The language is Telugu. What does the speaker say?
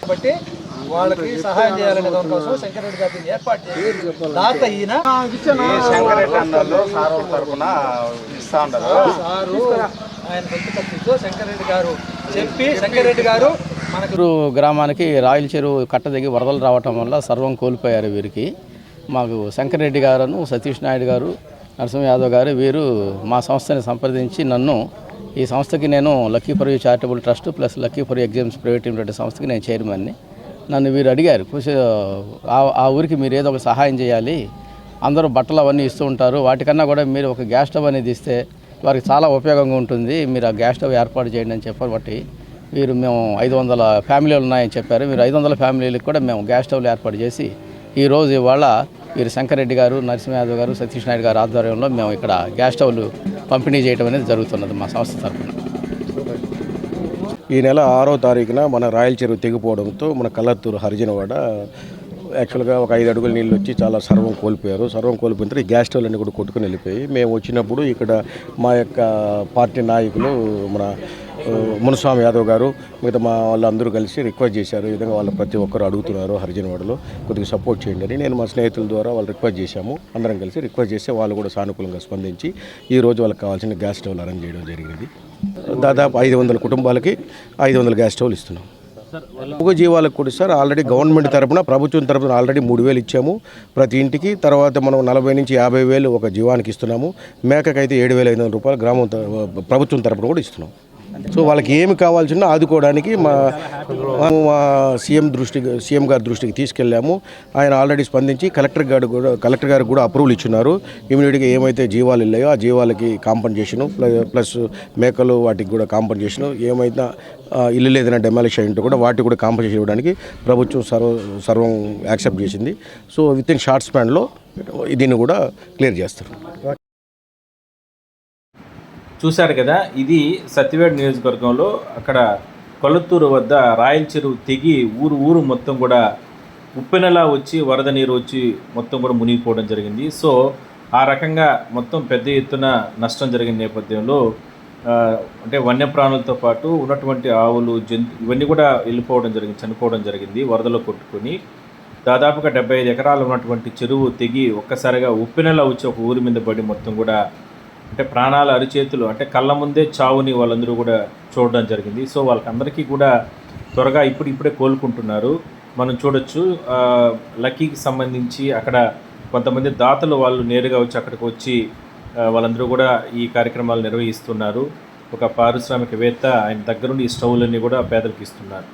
కాబట్టి వాళ్ళకి సహాయం చేయాలనే దానికోసం శంకరెడ్డి గారు ఏర్పాటు చేసి దాత ఈయన. శంకరెడ్డి సార్ తరఫున ఇస్తా ఉండదు సారు ఆయన ఖర్చుతో శంకరెడ్డి గారు చెప్పి శంకరెడ్డి గారు మనకు గ్రామానికి రాయల చెరువు కట్ట దిగి వరదలు రావటం వల్ల సర్వం కోల్పోయారు వీరికి. మాకు శంకరెడ్డి గారును సతీష్ నాయుడు గారు నరసింహ యాదవ్ గారు వీరు మా సంస్థని సంప్రదించి నన్ను ఈ సంస్థకి నేను Lakkipuri charitable trust plus Lakkipuri exams private limited సంస్థకి నేను చైర్మన్ని. నన్ను వీరు అడిగారు ఆ- ఆ ఊరికి మీరు ఏదో ఒక సహాయం చేయాలి. అందరూ బట్టలు అవన్నీ ఇస్తూ ఉంటారు. వాటికన్నా కూడా మీరు ఒక గ్యాస్ స్టవ్ అనేది ఇస్తే వారికి చాలా ఉపయోగంగా ఉంటుంది. మీరు ఆ గ్యాస్ స్టవ్ ఏర్పాటు చేయండి అని చెప్పారు బట్టి వీరు మేము ఐదు వందల ఫ్యామిలీలు ఉన్నాయని చెప్పారు. మీరు ఐదు వందల ఫ్యామిలీలకు కూడా మేము గ్యాస్ స్టవ్లు ఏర్పాటు చేసి ఈ రోజు ఇవాళ వీరు శంకరెడ్డి గారు నరసింహయాదవ్ గారు సతీష్ నాయుడు గారు ఆధ్వర్యంలో మేము ఇక్కడ గ్యాస్ స్టవ్లు పంపిణీ చేయడం అనేది జరుగుతున్నది మా సంస్థ తరఫున. ఈ నెల ఆరో తారీఖున మన రాయల చెరువు తెగిపోవడంతో మన కల్లత్తూరు హరిజనవాడ యాక్చువల్గా ఒక ఐదు అడుగుల నీళ్ళు వచ్చి చాలా సర్వం కోల్పోయారు. సర్వం కోల్పోయిన తర్వాత ఈ గ్యాస్ స్టవ్లు అన్నీ కూడా కొట్టుకుని వెళ్ళిపోయి మేము వచ్చినప్పుడు ఇక్కడ మా యొక్క పార్టీ నాయకులు మన మునుస్వామి యాదవ్ గారు మిగతా మా వాళ్ళందరూ కలిసి రిక్వెస్ట్ చేశారు. ఈ విధంగా వాళ్ళు ప్రతి ఒక్కరు అడుగుతున్నారు హరిజనవాడలో. కొద్దిగా సపోర్ట్ చేయండి అని నేను మా స్నేహితుల ద్వారా వాళ్ళు రిక్వెస్ట్ చేశాము. అందరం కలిసి రిక్వెస్ట్ చేస్తే వాళ్ళు కూడా సానుకూలంగా స్పందించి ఈ రోజు వాళ్ళకి కావాల్సిన గ్యాస్ స్టవ్లు అరేంజ్ చేయడం జరిగింది. దాదాపు ఐదు వందల కుటుంబాలకి ఐదు వందల గ్యాస్ స్టవ్లు ఇస్తున్నాం. మూగ జీవాలకు కూడా సార్ ఆల్రెడీ గవర్నమెంట్ తరపున ప్రభుత్వం తరపున ఆల్రెడీ మూడు వేలు ఇచ్చాము ప్రతి ఇంటికి. తర్వాత మనం నలభై నుంచి యాభై వేలు ఒక జీవానికి ఇస్తున్నాము. మేకకైతే ఏడు వేల ఐదు వందల రూపాయలు గ్రామం ప్రభుత్వం తరపున కూడా ఇస్తున్నాం. సో వాళ్ళకి ఏమి కావాల్సిన ఆదుకోవడానికి మా మేము మా సీఎం దృష్టికి సీఎం గారి దృష్టికి తీసుకెళ్ళాము. ఆయన ఆల్రెడీ స్పందించి కలెక్టర్ గారు కూడా కలెక్టర్ గారికి కూడా అప్రూవల్ ఇచ్చినారు. ఇమీడియట్గా ఏమైతే జీవాలు వెళ్ళాయో ఆ జీవాలకి కాంపన్సేషను ప్లస్ మేకలు వాటికి కూడా కాంపన్సేషను ఏమైనా ఇల్లు లేదైనా డెమాలిష్ అయి కూడా వాటికి కూడా కాంపన్సేషన్ ఇవ్వడానికి ప్రభుత్వం సర్వ సర్వం యాక్సెప్ట్ చేసింది. సో విత్ ఇన్ షార్ట్ స్పాన్లో దీన్ని కూడా క్లియర్ చేస్తారు. చూశారు కదా ఇది సత్యవేడ్ నియోజకవర్గంలో అక్కడ కొలత్తూరు వద్ద రాయల చెరువు తెగి ఊరు ఊరు మొత్తం కూడా ఉప్పెనలా వచ్చి వరద నీరు వచ్చి మొత్తం కూడా మునిగిపోవడం జరిగింది. సో ఆ రకంగా మొత్తం పెద్ద ఎత్తున నష్టం జరిగిన నేపథ్యంలో అంటే వన్యప్రాణులతో పాటు ఉన్నటువంటి ఆవులు జంతు ఇవన్నీ కూడా వెళ్ళిపోవడం జరిగింది చనిపోవడం జరిగింది వరదలో కొట్టుకొని. దాదాపుగా డెబ్బై ఐదు ఎకరాలు ఉన్నటువంటి చెరువు తెగి ఒక్కసారిగా ఉప్పెనలా వచ్చి ఒక ఊరి మీద పడి మొత్తం కూడా అంటే ప్రాణాల అరిచేతులు అంటే కళ్ళ ముందే చావుని వాళ్ళందరూ కూడా చూడడం జరిగింది. సో వాళ్ళకందరికీ కూడా త్వరగా ఇప్పుడు ఇప్పుడే కోలుకుంటున్నారు. మనం చూడొచ్చు లక్కీకి సంబంధించి అక్కడ కొంతమంది దాతలు వాళ్ళు నేరుగా వచ్చి అక్కడికి వచ్చి వాళ్ళందరూ కూడా ఈ కార్యక్రమాలు నిర్వహిస్తున్నారు. ఒక పారిశ్రామికవేత్త ఆయన దగ్గరుండి ఈ స్టవ్లన్నీ కూడా పేదలకు ఇస్తున్నారు.